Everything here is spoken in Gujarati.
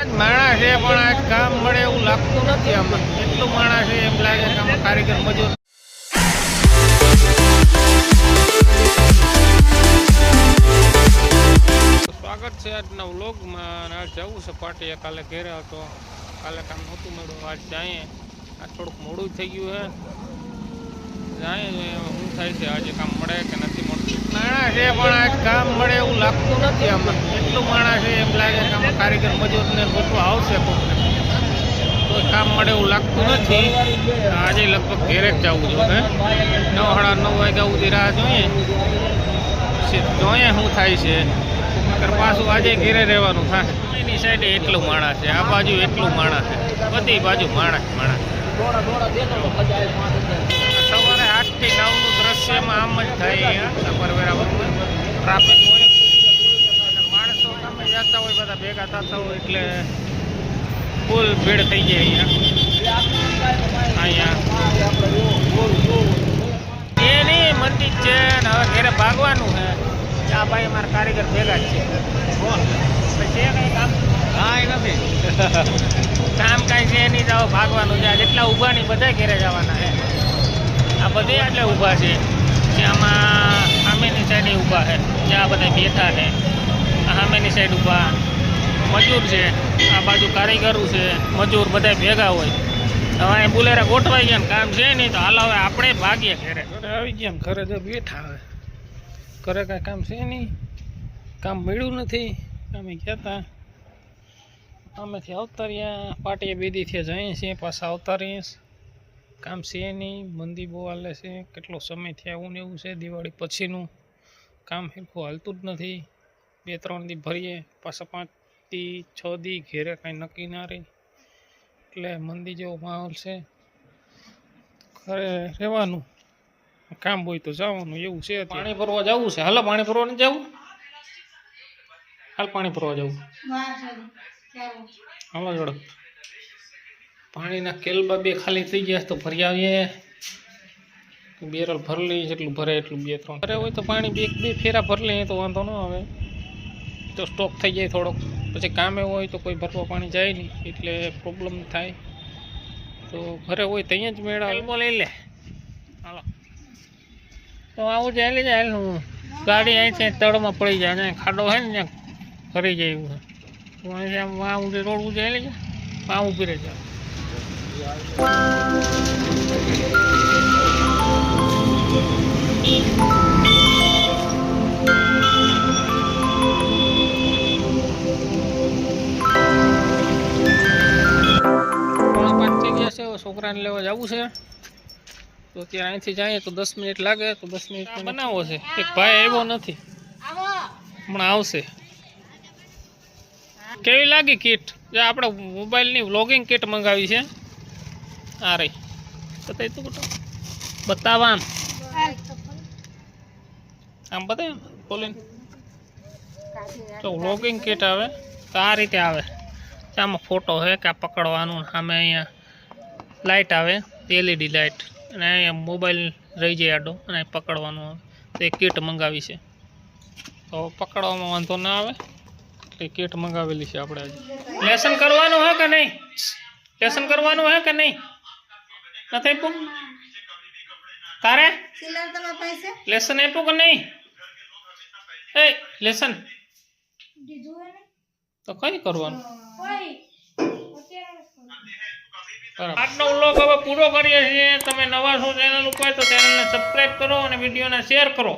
માણસ છે, પણ આજ કામ મળે એવું લાગતું નથી આમાં. એટલું માણસ છે, એમ લાગે મજૂર. સ્વાગત છે આજના વ્લોગમાં. આજ જવું છે પાર્ટીએ. કાલે ઘેરે હતો. કાલે કામ નહોતું મળ્યું. આજ જાય આ થોડુંક મોડું થઈ ગયું છે. જાય શું થાય છે આજે કામ મળે કે નથી. માણસ છે, પણ આ કામ મળે એવું લાગતું નથી આમાં. એટલું માણસ છે, એમ લાગે કે આમાં કારીગર મજૂરને ગોતવા આવશે કોકને. તો કામ મળે એવું લાગતું નથી. આજે લગભગ ઘેરે જ જવું જોઈએ નવ સાડા નવ વાગ્યા સુધી રાહ જોઈએ. જોઈએ શું થાય છે. પાછું આજે ઘેરે રહેવાનું થાય. એની સાઈડે એટલું માણસ છે, આ બાજુ એટલું માણસ છે. બધી બાજુ માણસ માણસ સવારે આઠથી નવનું દ્રશ્યમાં આમ જ થાય અહીંયા સફરવેરા વખતે ટ્રાફિક હોય અને માણસો તમે જતા હોય બધા હોય એટલે ફૂલ ભીડ થઈ જાય અહીંયા. અહીંયા. એની મંદિર છે ને હવે ઘરે ભાગવાનું છે. આ ભાઈ અમારા કારીગર ભેગા જ છે. કંઈ કામ કાંઈ નથી. કામ કાંઈ છે નહીં જાવ ભાગવાનું છે. આ જેટલા ઊભા નહીં બધા ઘેરે જવાના છે. આ બધે એટલે ઊભા છે. ત્યાંમાં સામેની સાઈડે ઊભા છે. જ્યાં બધા બેઠા છે. સામેની સાઈડ ઊભા. મજૂર છે, આ બાજુ કારીગરો છે, મજૂર બધા ભેગા હોય. હવે બુલેરા ગોઠવાઈ ગયા કામ છે નહીં તો હાલ હવે આપણે ભાગીએ ઘરે. ઘરે આવી ગયા ઘરે તો બેઠા હવે. ઘરે કાંઈ કામ છે નહીં. કામ મળ્યું નથી. અમે ગયા હતા અમેથી આવતા પાટીએ બેદીથી જઈએ છીએ, પાછા આવતા કામ છે નહીં, મંદી બહુ હાલે છે, કેટલો સમય થયા એવું ને એવું છે, દિવાળી પછીનું. કામ હેરખું હાલતું જ નથી. બે ત્રણ દી ભરીએ, પાછા પાંચ દી છ દી ઘેરે કાંઈ નક્કી ના રહી. એટલે મંદી જેવો માહોલ છે. ખરે રહેવાનું. કામ હોય તો જવાનું એવું છે પાણી ભરવા જવું છે? હાલ પાણી ભરવા નહીં જવું? હાલ પાણી ભરવા જવું. હાલો જોડો. પાણીના કેલબા બે ખાલી થઈ ગયા તો ભરી આવીએ. બેરલ ભરી લઈએ જેટલું ભરે એટલું બે ત્રણ. ભરે હોય તો પાણી બે બે ફેરા ભરી લઈએ તો વાંધો ન આવે. તો સ્ટોક થઈ જાય થોડોક. પછી કામે હોય તો કોઈ ભરવા પાણી જાય નહીં, એટલે પ્રોબ્લેમ થાય. તો ઘરે હોય તો અહીંયા જ મેળા લઈ લે. હાલો. તો આવું જાય લઈ જાય હું ગાડી અહીંથી તળમાં પડી જાય, અને ખાડો છે ને ત્યાં ફરી જાય એવું તો અહીંથી આમ વાં ઊંધે રોડ ઊંધે લઈ જાય વાં ઊભી રહી જાય છોકરાને લેવા જવું છે. તો ત્યાં અહીંથી જઈએ તો દસ મિનિટ લાગે તો દસ મિનિટ બનાવવો છે. એક ભાઈ આવ્યો નથી. હમણાં આવશે. કેવી લાગી કીટ? જે આપણે મોબાઈલની વ્લોગિંગ કીટ મંગાવી છે. આ રહી. બતાવી તું કુટું બતાવા આમ આમ બતાય બોલીને. તો વ્લોગિંગ કીટ આવે તો આ રીતે આવે. આમાં ફોટો છે કે આ પકડવાનું સામે અહીંયા. લાઇટ આવે, એલઈડી લાઇટ અને અહીંયા મોબાઈલ રહી જાય આડો અને પકડવાનો આવે. તો કીટ મંગાવી છે. તો પકડવામાં વાંધો ના આવે. એટલે કીટ મંગાવેલી છે આપણે હજી લેસન કરવાનું હે કે નહીં? લેસન કરવાનું હે કે નહીં? નથી આપ્યું? તારે? લેસન આપ્યું કે નહીં? એ લેસન તો કઈ કરવાનું. આજનો વ્લોગ હવે પૂરો કરીએ છીએ. તમે નવા છો ચેનલ ઉપર તો ચેનલને સબસ્ક્રાઈબ કરો અને વિડીયોને શેર કરો.